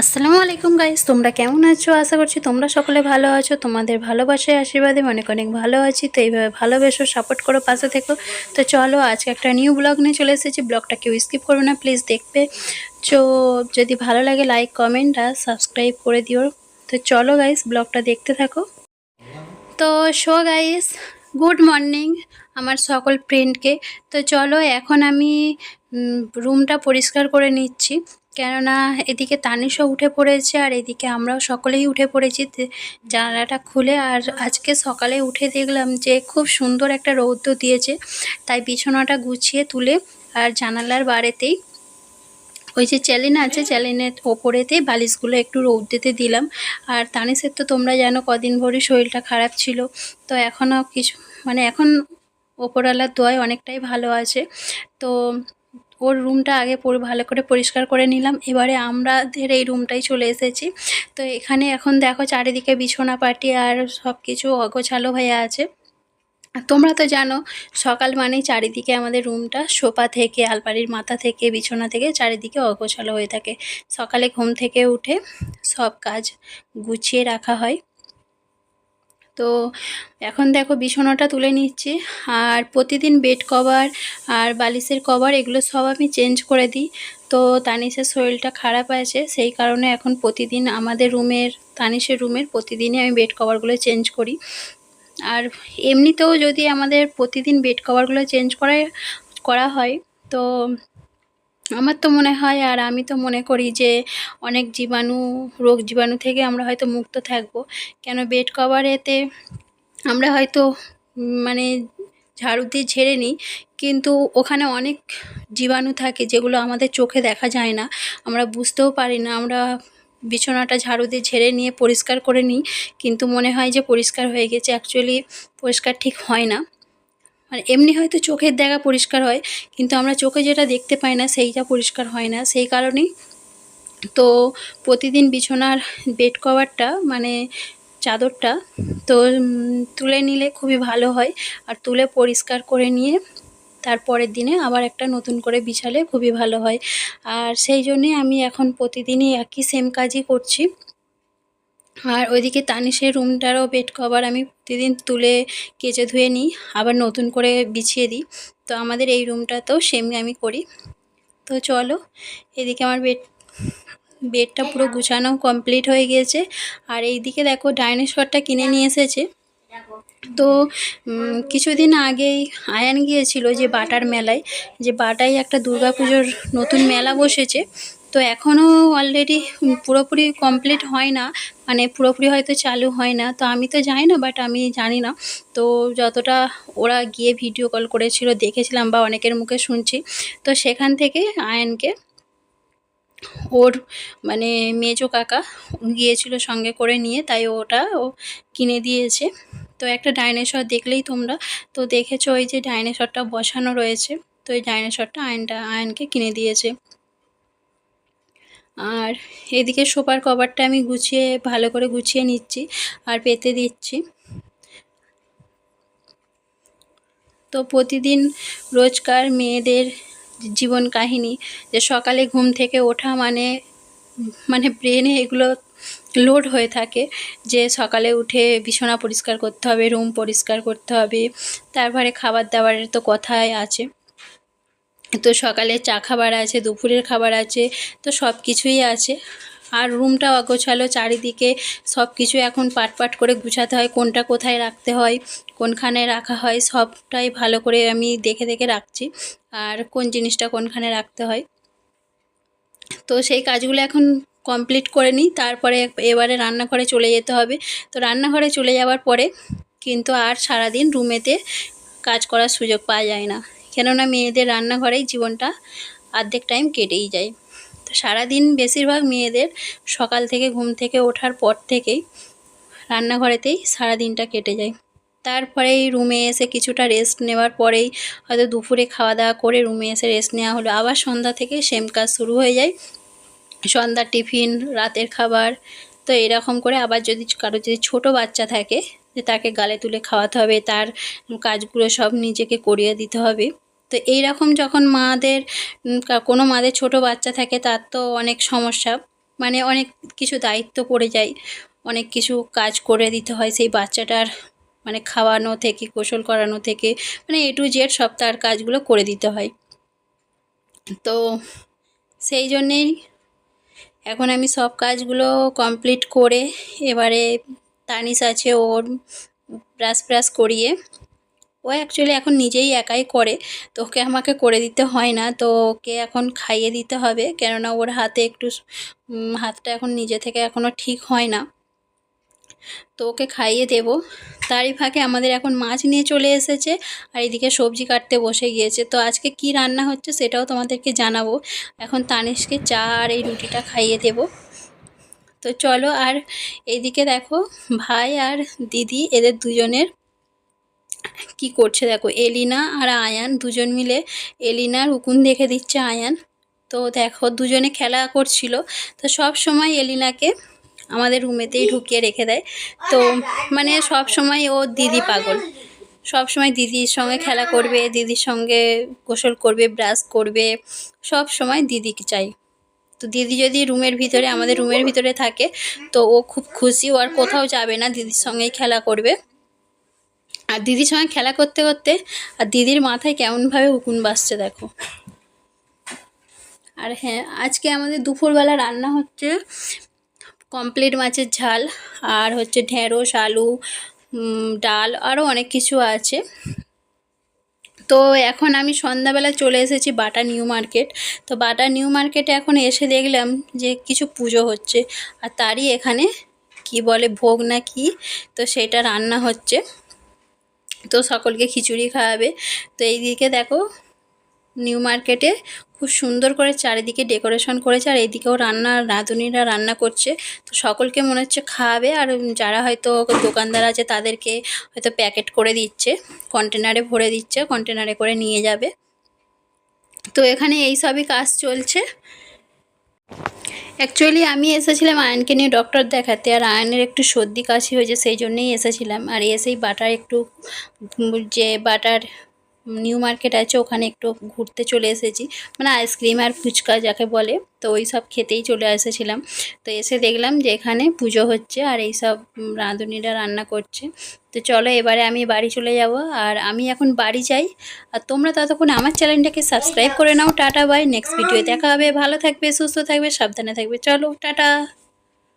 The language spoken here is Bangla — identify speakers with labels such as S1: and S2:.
S1: আসসালামু আলাইকুম গাইস তোমরা কেমন আছো? আশা করছি তোমরা সকলে ভালো আছো। তোমাদের ভালোবাসায়, আশীর্বাদে অনেক অনেক ভালো আছি। তো এইভাবে ভালোবেসো সাপোর্ট করো, পাশে থেকো। তো চলো, আজকে একটা নিউ ব্লগ নিয়ে চলে এসেছি। ব্লগটা কেউ স্কিপ করবে না প্লিজ দেখবে। তো যদি ভালো লাগে লাইক কমেন্ট আর সাবস্ক্রাইব করে দিও। তো চলো গাইস ব্লগটা দেখতে থাকো। তো শো গাইস গুড মর্নিং আমার সকল ফ্রেন্ডকে তো চলো, এখন আমি রুমটা পরিষ্কার করে নিচ্ছি। কেননা এদিকে তানিশও উঠে পড়েছে আর এদিকে আমরাও সকলেই উঠে পড়েছি। জানালাটা খুলে আর আজকে সকালে উঠে দেখলাম যে খুব সুন্দর একটা রৌদ্র দিয়েছে। তাই বিছানাটা গুছিয়ে তুলে আর জানালার বাড়িতেই ওই যে চ্যালেন আছে চ্যালেনের ওপরেতে বালিশগুলো একটু রৌদ্রেতে দিলাম। আর তানিসের তো তোমরা জানো কদিন ভরে শরীরটা খারাপ ছিল। তো এখনও কিছু মানে এখন ওপরওয়ালার দোয়ায় অনেকটাই ভালো আছে। তো ওর রুমটা আগে পুরো, ভালো করে পরিষ্কার করে নিলাম। এবারে আমাদের এই রুমটাই চলে এসেছি। তো এখানে এখন দেখো চারিদিকে বিছানা পাটি আর সব কিছু অগোছালো হয়ে আছে। তোমরা তো জানো, সকাল মানেই চারিদিকে আমাদের রুমটা সোফা থেকে, আলমারির মাথা থেকে, বিছানা থেকে চারিদিকে অগোছালো হয়ে থাকে। সকালে ঘুম থেকে উঠে সব কাজ গুছিয়ে রাখা হয়। তো এখন দেখো বিছানাটা তুলে নিচ্ছি। আর প্রতিদিন বেড কভার আর বালিশের কভার এগুলো সব আমি চেঞ্জ করে দিই। তো তানিশের শরীরটা খারাপ আছে, সেই কারণে এখন প্রতিদিন আমাদের রুমের, তানিশের রুমের প্রতিদিনই আমি বেড কভারগুলো চেঞ্জ করি। আর এমনিতেও যদি আমাদের প্রতিদিন বেড কভারগুলো চেঞ্জ করা করা হয়, তো আমার তো মনে হয়, আর আমি তো মনে করি যে, অনেক জীবাণু, রোগ জীবাণু থেকে আমরা হয়তো মুক্ত থাকব। কেন বেড কভারেতে আমরা হয়তো মানে ঝাড়ু দিয়ে ঝেড়ে নিই, কিন্তু ওখানে অনেক জীবাণু থাকে যেগুলো আমাদের চোখে দেখা যায় না। আমরা বুঝতেও পারি না, আমরা বিছানাটা ঝাড়ু দিয়ে ঝেড়ে নিয়ে পরিষ্কার করে নিই, কিন্তু মনে হয় যে পরিষ্কার হয়ে গেছে। অ্যাকচুয়ালি পরিষ্কার ঠিক হয় না। মানে এমনি হয়তো চোখের দেখা পরিষ্কার হয়, কিন্তু আমরা চোখে যেটা দেখতে পাই না সেইটা পরিষ্কার হয় না। সেই কারণেই তো প্রতিদিন বিছানার বেড কভারটা মানে চাদরটা তো তুলে নিলে খুবই ভালো হয়। আর তুলে পরিষ্কার করে নিয়ে তারপরের দিনে আবার একটা নতুন করে বিছালে খুবই ভালো হয়। আর সেই জন্যে আমি এখন প্রতিদিনই একই সেম কাজই করছি। আর ওইদিকে তানিশের রুমটারও বেড কভার আমি প্রতিদিন তুলে কেচে ধুয়ে নিই, আবার নতুন করে বিছিয়ে দিই। তো আমাদের এই রুমটাতেও সেম আমি করি। তো চলো, এদিকে আমার বেড, বেডটা পুরো গুছানো কমপ্লিট হয়ে গিয়েছে। আর এইদিকে দেখো, ডাইনোসরটা কিনে নিয়ে এসেছে। তো কিছুদিন আগেই আয়ান গিয়েছিল যে বাটার মেলায়, যে বাটায় একটা দুর্গাপুজোর নতুন মেলা বসেছে। তো এখনও অলরেডি পুরোপুরি কমপ্লিট হয় না মানে পুরোপুরি হয়তো চালু হয় না, তো আমি তো জানি না বাট আমি জানি না। তো যতটা ওরা গিয়ে ভিডিও কল করেছিল, দেখেছিলাম বা অনেকের মুখে শুনছি, তো সেখান থেকে আয়নকে ওর মানে মেজো কাকা গিয়েছিল সঙ্গে করে নিয়ে, তাই ওটা ও কিনে দিয়েছে। তো একটা ডাইনোসর দেখলেই তোমরা, তো দেখেছ ওই যে ডাইনোসরটা বসানো রয়েছে, তো এই ডাইনোসরটা আয়নটা, আয়নকে কিনে দিয়েছে। আর এদিকে সোফার কভারটা আমি গুছিয়ে, ভালো করে গুছিয়ে নিচ্ছি আর পেতে দিচ্ছি। তো প্রতিদিন রোজকার মেয়েদের জীবন কাহিনী, যে সকালে ঘুম থেকে ওঠা মানে মানে ব্রেনে এগুলো লোড হয়ে থাকে, যে সকালে উঠে বিছানা পরিষ্কার করতে হবে রুম পরিষ্কার করতে হবে, তারপরে খাবার দাবারের তো কথাই আছে। তো সকালে চা খাবার আছে, দুপুরের খাবার আছে, তো সব কিছুই আছে। আর রুমটাও অগোছালো, চারিদিকে সব কিছু এখন পাট পাট করে গুছাতে হয়, কোনটা কোথায় রাখতে হয়, কোনখানে রাখা হয়, সবটাই ভালো করে আমি দেখে দেখে রাখছি, আর কোন জিনিসটা কোনখানে রাখতে হয়। তো সেই কাজগুলো এখন কমপ্লিট করে নিই, তারপরে এবারে রান্নাঘরে চলে যেতে হবে। তো রান্নাঘরে চলে যাওয়ার পরে কিন্তু আর সারাদিন রুমেতে কাজ করার সুযোগ পাওয়া যায় না। কেননা মেয়েদের রান্নাঘরেই জীবনটা অর্ধেক টাইম কেটেই যায়। তো সারাদিন বেশিরভাগ মেয়েদের সকাল থেকে ঘুম থেকে ওঠার পর থেকেই রান্নাঘরেতেই সারাদিনটা কেটে যায়। তারপরেই রুমে এসে কিছুটা রেস্ট নেওয়ার পরেই হয়তো দুপুরে খাওয়া দাওয়া করে রুমে এসে রেস্ট নেওয়া হলো। আবার সন্ধ্যা থেকে সেম কাজ শুরু হয়ে যায়। সন্ধ্যার টিফিন রাতের খাবার। তো এরকম করে আবার যদি কারও যদি ছোট বাচ্চা থাকে, যে তাকে গালে তুলে খাওয়াতে হবে, তার কাজগুলো সব নিজেকে করিয়ে দিতে হবে। তো এই রকম যখন মাদের কোনো মাদের ছোট বাচ্চা থাকে তার তো অনেক সমস্যা। মানে অনেক কিছু দায়িত্ব পড়ে যায়, অনেক কিছু কাজ করে দিতে হয় সেই বাচ্চাটার মানে খাওয়ানো থেকে, গোসল করানো থেকে মানে এ টু জেড সব তার কাজগুলো করে দিতে হয়। তো সেই জন্যেই এখন আমি সব কাজগুলো কমপ্লিট করে এবারে তানিশ আছে ওর ব্রাশ ব্রাশ করিয়ে ও অ্যাকচুয়ালি এখন নিজেই একাই করে, তো ওকে আমাকে করে দিতে হয় না, তো ওকে এখন খাইয়ে দিতে হবে, কেননা ওর হাতে একটু হাতটা এখন নিজে থেকে এখনও ঠিক হয় না। তো ওকে খাইয়ে দেব। তারই ফাঁকে আমাদের এখন মাছ নিয়ে চলে এসেছে, আর এদিকে সবজি কাটতে বসে গিয়েছে। তো আজকে কি রান্না হচ্ছে সেটাও তোমাদেরকে জানাব। এখন তানিশকে চা আর এই রুটিটা খাইয়ে দেব। তো চলো আর এইদিকে দেখো, ভাই আর দিদি, এদের দুজনের কি করছে দেখো, এলিনা আর আয়ান দুজন মিলে এলিনার উকুন দেখে দিচ্ছে আয়ান। তো দেখো দুজনে খেলা করছিল। তো সব সময় এলিনাকে আমাদের রুমেতেই ঢুকিয়ে রেখে দেয়। তো মানে সব সময় ও দিদি পাগল। সব সময় দিদির সঙ্গে খেলা করবে, দিদির সঙ্গে গোসল করবে, ব্রাশ করবে। সব সময় দিদিকে চাই। তো দিদি যদি রুমের ভিতরে, আমাদের রুমের ভিতরে থাকে, তো ও খুব খুশি। ও আর কোথাও যাবে না, দিদির সঙ্গেই খেলা করবে। আর দিদির সঙ্গে খেলা করতে করতে আর দিদির মাথায় কেমনভাবে উকুন বাসছে দেখো। আর হ্যাঁ আজকে আমাদের দুপুরবেলা রান্না হচ্ছে কমপ্লিট মাছের ঝাল আর হচ্ছে ঢেঁড়স, আলু ডাল আরও অনেক কিছু আছে। তো এখন আমি সন্ধ্যাবেলা চলে এসেছি বাটা নিউ মার্কেট। তো বাটা নিউ মার্কেটে এখন এসে দেখলাম যে কিছু পুজো হচ্ছে আর তারই এখানে কি বলে ভোগ না কি, তো সেটা রান্না হচ্ছে। তো সকলকে খিচুড়ি খাওয়াবে। তো এইদিকে দেখো নিউ মার্কেটে খুব সুন্দর করে চারিদিকে ডেকোরেশন করেছে আর এইদিকেও রান্না, রাঁধুনিরা রান্না করছে। তো সকলকে মনে হচ্ছে খাওয়াবে আর যারা হয়তো দোকানদার আছে তাদেরকে হয়তো প্যাকেট করে দিচ্ছে কন্টেনারে ভরে দিচ্ছে কন্টেনারে করে নিয়ে যাবে। তো এখানে এই সবই কাজ চলছে। অ্যাকচুয়ালি আমি এসেছিলাম আয়নকে নিয়ে ডক্টর দেখাতে, আর আয়নের একটু সর্দি কাশি হয়েছে, সেই জন্যেই এসেছিলাম। আর এসেই বাটার একটু, যে বাটার নিউ মার্কেট আছে, ওখানে একটু ঘুরতে চলে এসেছি। মানে আইসক্রিম আর ফুচকা যাকে বলে, তো ওই সব খেতেই চলে এসেছিলাম। তো এসে দেখলাম যে এখানে পুজো হচ্ছে আর এই সব রাঁধুনিরা রান্না করছে। তো চলো এবারে আমি বাড়ি চলে যাব আর আমি এখন বাড়ি যাই। আর তোমরা ততক্ষণ আমার চ্যানেলটাকে সাবস্ক্রাইব করে নাও। Tata, bye. নেক্সট ভিডিও দেখা হবে। ভালো থাকবে, সুস্থ থাকবে, সাবধানে থাকবে। চলো, টাটা।